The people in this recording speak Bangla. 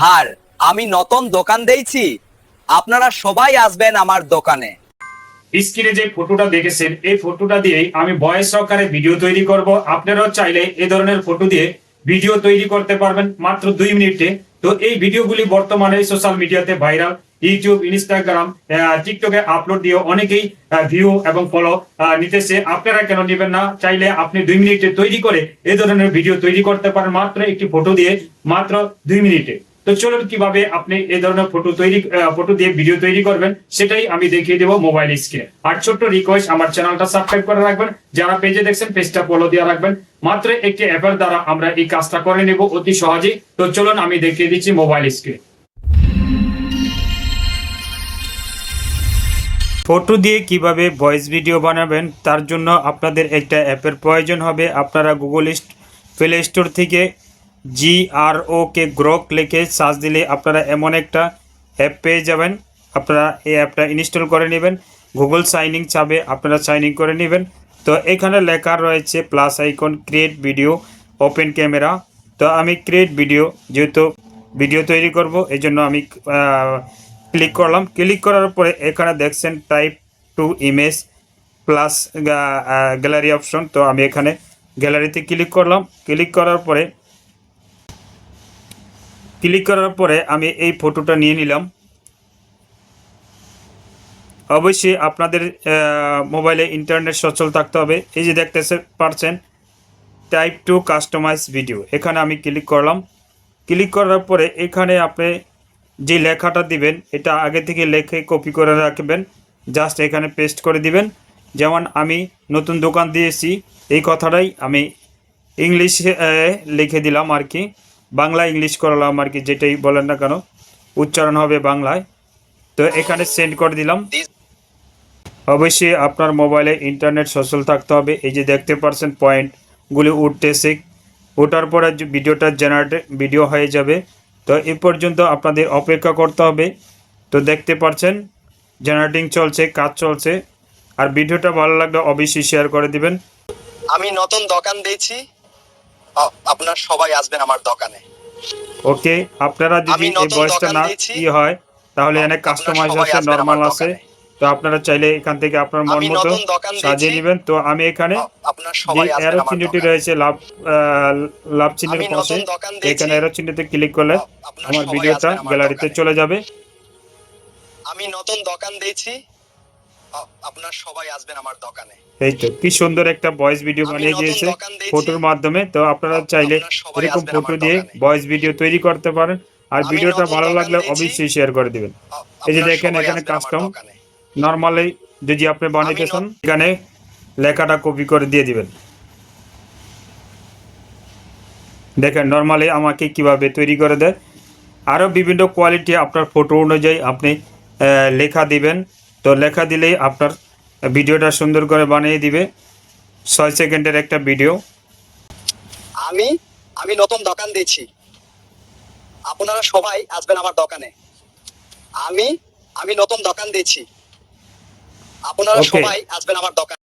হার আমি নতুন দোকান দেইছি আপনারা সবাই আসবেন আমার দোকানে। স্ক্রিনে যে ফটোটা দেখেছেন, এই ফটোটা দিয়েই আমি বয়স সহকারে ভিডিও তৈরি করব। আপনারাও চাইলে এই ধরনের ফটো দিয়ে ভিডিও তৈরি করতে পারবেন মাত্র দুই মিনিটে। তো এই ভিডিওগুলি বর্তমানে সোশ্যাল মিডিয়াতে ভাইরাল ইউটিউব ইনস্টাগ্রাম টিকটকে আপলোড দিয়ে অনেকেই ভিউ এবং ফলো নিতেছে। আপনারা কেন নেবেন না? চাইলে আপনি দুই মিনিটে তৈরি করে এই ধরনের ভিডিও তৈরি করতে পারেন। মাত্র একটি ফটো দিয়ে, মাত্র দুই মিনিটে। তো চলুন কীভাবে আপনি এই ধরনের ফটো তৈরি ফটো দিয়ে ভিডিও তৈরি করবেন, সেটাই আমি দেখিয়ে দেবো মোবাইল স্ক্রিনে আর ছোট্ট রিকোয়েস্ট আমার চ্যানেলটা সাবস্ক্রাইব করে রাখবেন। যারা পেজে দেখছেন পেজটা ফলো দিয়ে রাখবেন। মাত্র একটি অ্যাপের দ্বারা আমরা এই কাজটা করে নেব অতি সহজেই। তো চলুন, আমি দেখিয়ে দিচ্ছি মোবাইল স্ক্রিন ফটো দিয়ে কীভাবে ভয়েস ভিডিও বানাবেন, তার জন্য আপনাদের একটা অ্যাপের প্রয়োজন হবে। আপনারা গুগল প্লে স্টোর থেকে জি আর ও কে গ্রোক লিখে সার্চ দিলে আপনারা এমন একটা অ্যাপ পেয়ে যাবেন। আপনারা এই অ্যাপটা ইনস্টল করে নেবেন। গুগল সাইনিং চাবে আপনারা সাইনিং করে নেবেন। তো এখানে লেখা রয়েছে plus icon create video open camera তো আমি ক্রিয়েট ভিডিও যেহেতু ভিডিও তৈরি করব এই জন্য আমি ক্লিক করলাম। ক্লিক করার পরে এখানে দেখছেন type to image plus gallery option তো আমি এখানে গ্যালারিতে ক্লিক করলাম। ক্লিক করার পরে ক্লিক করার পরে আমি এই ফটোটা নিয়ে নিলাম। অবশ্যই আপনাদের মোবাইলে ইন্টারনেট সচল থাকতে হবে। এই যে দেখতে পারছেন? টাইপ টু কাস্টমাইজ ভিডিও এখানে আমি ক্লিক করলাম। ক্লিক করার পরে এখানে আপনি যে লেখাটা দিবেন, এটা আগে থেকে লেখে কপি করে রাখবেন। জাস্ট এখানে পেস্ট করে দিবেন। যেমন আমি নতুন দোকান দিয়েছি, এই কথাটাই আমি ইংলিশে লিখে দিলাম আর কি। বাংলা ইংলিশ করলাম আর কি, যেটাই বলেন না কেন, উচ্চারণ হবে বাংলায়। তো এখানে সেন্ড করে দিলাম। অবশ্যই আপনার মোবাইলে ইন্টারনেট সচল থাকতে হবে। এই যে দেখতে পারছেন পয়েন্টগুলি উঠতেছে। ওঠার পরে ভিডিওটা জেনারেট ভিডিও হয়ে যাবে। তো এ পর্যন্ত আপনাদের অপেক্ষা করতে হবে। তো দেখতে পাচ্ছেন জেনারেটিং চলছে, কাজ চলছে। আর ভিডিওটা ভালো লাগলে অবশ্যই শেয়ার করে দিবেন। আমি নতুন দোকান দিয়েছি। আপনার সবাই আসবেন আমার দোকানে। ওকে আপনারা যদি এই বয়সটা না কি হয় তাহলে অনেক কাস্টমাইজ আছে নর্মাল আছে। তো আপনারা চাইলে এখান থেকে আপনার মন মতো সাজিয়ে নেবেন। তো আমি এখানে যে সবাই আসবেন আমার চিহ্নটি। রয়েছে লাভ লাভ চিহ্নের পাশে। এখানে এরো চিহ্নতে ক্লিক করলে আমার ভিডিওটা গ্যালারিতে চলে যাবে। আমি নতুন দোকান দিয়েছি। আপনার সবাই আসবেন আমার দোকানে। এই তো কি সুন্দর একটা ভয়েস ভিডিও বানিয়ে দিয়েছে ফটোর মাধ্যমে তো আপনারা চাইলে এরকম ফটো দিয়ে ভয়েস ভিডিও তৈরি করতে পারেন। আর ভিডিওটা ভালো লাগলে। অবশ্যই শেয়ার করে দিবেন। এই যে দেখেন এখানে কাস্টম নর্মালি যদি আপনি বানাইতে চান এখানে লেখাটা কপি করে দিয়ে দিবেন। দেখেন নর্মালি আমাকে কীভাবে তৈরি করে দেয়। আরও বিভিন্ন কোয়ালিটি আপনার ফটো অনুযায়ী আপনি আহ, লেখা দিবেন। তো লেখা দিলেই আপনার ভিডিওটা সুন্দর করে বানিয়ে দিবে। ছয় সেকেন্ডের একটা ভিডিও। আমি আমি নতুন দোকান দিয়েছি আপনারা সবাই আসবেন আমার দোকানে। আমি আমি নতুন দোকান দিয়েছি আপনারা সবাই আসবেন আমার দোকানে।